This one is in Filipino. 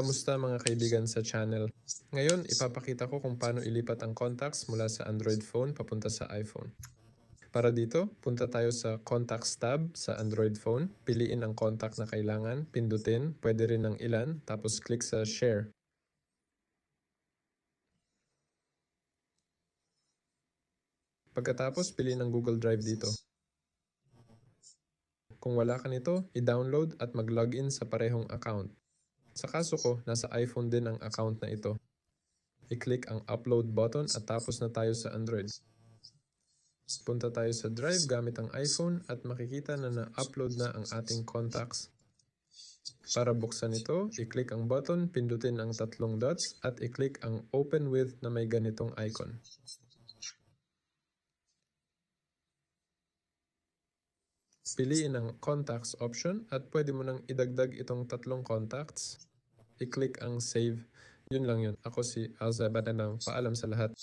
Kamusta mga kaibigan sa channel? Ngayon, ipapakita ko kung paano ilipat ang contacts mula sa Android phone papunta sa iPhone. Para dito, punta tayo sa Contacts tab sa Android phone. Piliin ang contact na kailangan, pindutin, pwede rin ng ilan, tapos click sa Share. Pagkatapos, piliin ang Google Drive dito. Kung wala ka nito, i-download at mag-login sa parehong account. Sa kaso ko, nasa iPhone din ang account na ito. I-click ang upload button at tapos na tayo sa Android. Punta tayo sa Drive gamit ang iPhone at makikita na na-upload na ang ating contacts. Para buksan ito, i-click ang button, pindutin ang tatlong dots at i-click ang Open With na may ganitong icon. Piliin ang Contacts option at pwede mo nang idagdag itong tatlong contacts. I-click ang Save. Yun lang yun. Ako si Alza Badanang. Paalam sa lahat.